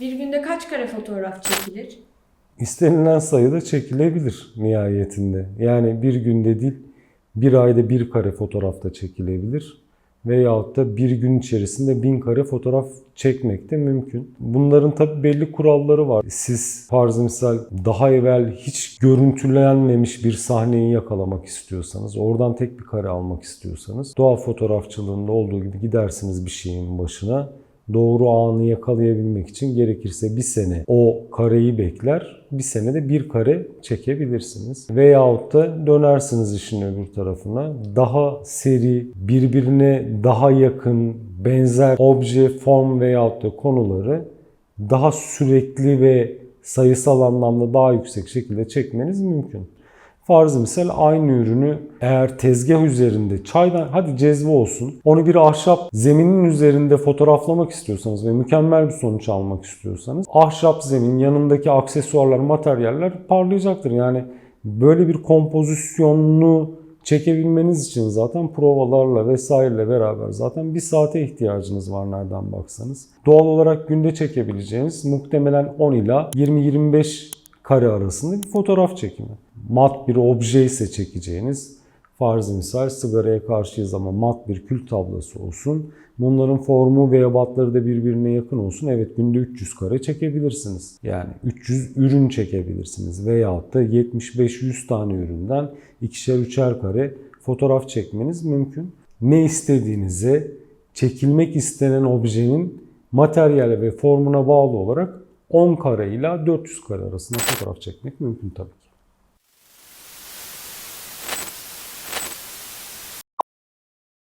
Bir günde kaç kare fotoğraf çekilir? İstenilen sayıda çekilebilir nihayetinde. Yani bir günde değil, bir ayda bir kare fotoğraf da çekilebilir. Veyahut da bir gün içerisinde bin kare fotoğraf çekmek de mümkün. Bunların tabi belli kuralları var. Siz farzı misal daha evvel hiç görüntülenmemiş bir sahneyi yakalamak istiyorsanız, oradan tek bir kare almak istiyorsanız, doğa fotoğrafçılığında olduğu gibi gidersiniz bir şeyin başına doğru anı yakalayabilmek için gerekirse bir sene o kareyi bekler, bir senede bir kare çekebilirsiniz. Veyahut da dönersiniz işin öbür tarafına. Daha seri, birbirine daha yakın, benzer obje, form veyahut da konuları daha sürekli ve sayısal anlamda daha yüksek şekilde çekmeniz mümkün. Farz misal aynı ürünü eğer tezgah üzerinde çaydan hadi cezve olsun onu bir ahşap zeminin üzerinde fotoğraflamak istiyorsanız ve mükemmel bir sonuç almak istiyorsanız ahşap zemin yanındaki aksesuarlar materyaller parlayacaktır. Yani böyle bir kompozisyonunu çekebilmeniz için zaten provalarla vesaireyle beraber zaten bir saate ihtiyacınız var nereden baksanız. Doğal olarak günde çekebileceğiniz muhtemelen 10 ila 20-25 kare arasında bir fotoğraf çekimi. Mat bir obje ise çekeceğiniz farz misal sigaraya karşıyız ama mat bir kül tablası olsun. Bunların formu ve ebatları da birbirine yakın olsun. Evet günde 300 kare çekebilirsiniz. Yani 300 ürün çekebilirsiniz. Veyahut da 75-100 tane üründen ikişer üçer kare fotoğraf çekmeniz mümkün. Ne istediğinize çekilmek istenen objenin materyale ve formuna bağlı olarak 10 kare ila 400 kare arasında fotoğraf çekmek mümkün tabii.